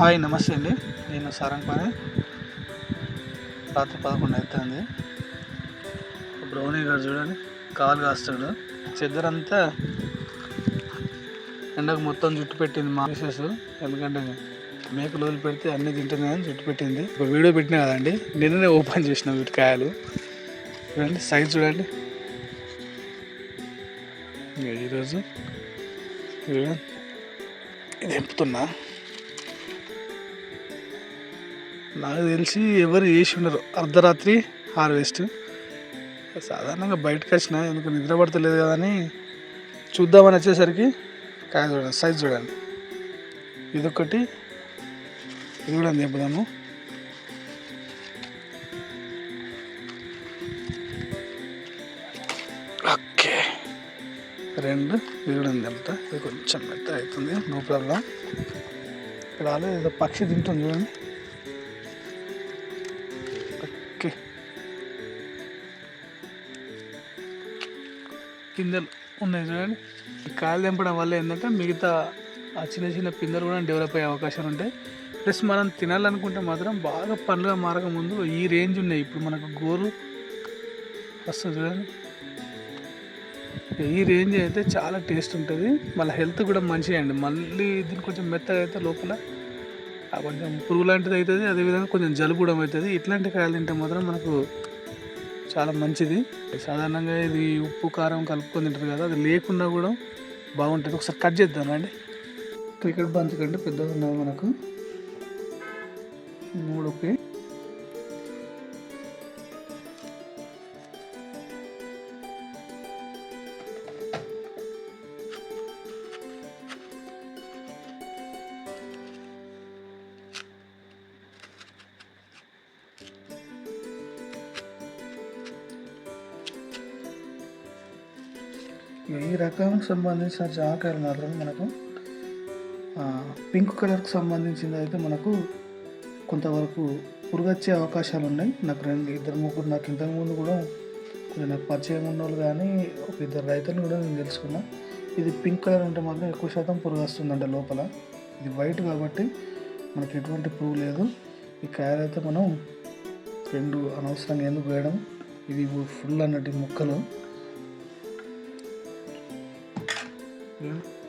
Hi నమస్తే అండి. నేను సారంగపాణి రాత్రి పదకొండు అవుతుంది బ్రౌనీ గారు చూడండి కాలు కాస్తాడు. చెద్దరంతా ఎండకు మొత్తం జుట్టు పెట్టింది మా మిసెస్ ఎందుకంటే మేకలు వదిలి పెడితే అన్ని తింటున్నాయని జుట్టు పెట్టింది. ఒక వీడియో పెట్టినా కదండి నిన్ననే ఓపెన్ చేసిన వీటి కాయలు. చూడండి సైజ్ చూడండి. ఈరోజు చూడండి ఇది ఎంపుతున్నా. నాకు తెలిసి ఎవరు చేసి ఉండరు. అర్ధరాత్రి హార్వెస్ట్. సాధారణంగా బయటకు వచ్చిన ఎందుకు నిద్ర పడతలేదు కదా అని చూద్దామని వచ్చేసరికి కాయ చూడండి సైజ్ చూడండి ఇదొకటి ఇది కూడా తెంపుదాము ఓకే. రెండు. ఇది కూడా తెంపుతా ఇది కొంచెం మెత్త అవుతుంది. నో ప్రాబ్లం ఇక్కడ ఏదో పక్షి తింటుంది చూడండి. పిందెలు ఉన్నాయి చూడండి. ఈ కాయలు తెంపడం వల్ల ఏంటంటే మిగతా ఆ చిన్న చిన్న పిందెలు కూడా డెవలప్ అయ్యే అవకాశాలు ఉంటాయి. ప్లస్ మనం తినాలనుకుంటే మాత్రం బాగా పండుగ మారక ముందు ఈ రేంజ్ ఉన్నాయి. ఇప్పుడు మనకు గోరు వస్తుంది చూడండి. ఈ రేంజ్ అయితే చాలా టేస్ట్ ఉంటుంది. మళ్ళీ హెల్త్ కూడా మంచిగా అండి. మళ్ళీ దీనికి కొంచెం మెత్తగా అయితే లోపల కొంచెం పురుగు లాంటిది అవుతుంది. అదేవిధంగా కొంచెం జలుబు కూడా అవుతుంది. ఇట్లాంటి కాయలు తింటే మాత్రం మనకు చాలా మంచిది. సాధారణంగా ఇది ఉప్పు కారం కలుపుకొని తింటారు కదా అది లేకుండా కూడా బాగుంటుంది. ఒకసారి కట్ చేద్దాం అండి క్రికెట్ బంచ్ కంటే పెద్దగా ఉన్నది మనకు. మూడు ఒకే. ఈ రకానికి సంబంధించిన జామకాయలు మాత్రం మనకు పింక్ కలర్కి సంబంధించింది అయితే మనకు కొంతవరకు పురుగొచ్చే అవకాశాలు ఉన్నాయి నాకు రెండు ఇద్దరు ముగ్గురు నాకు ఇంతకుముందు కూడా కొంచెం నాకు పరిచయం ఉన్న వాళ్ళు కానీ ఒక ఇద్దరు రైతులు కూడా నేను తెలుసుకున్నా. ఇది పింక్ కలర్ ఉంటే మాత్రం ఎక్కువ శాతం పురుగు వస్తుందంట లోపల. ఇది వైట్ కాబట్టి మనకి ఎటువంటి పురుగు లేదు. ఈ కాయలు అయితే మనం రెండు అనవసరంగా ఎందుకు వేయడం? ఇది ఫుల్ అన్నట్టు ముక్కలు. Yeah.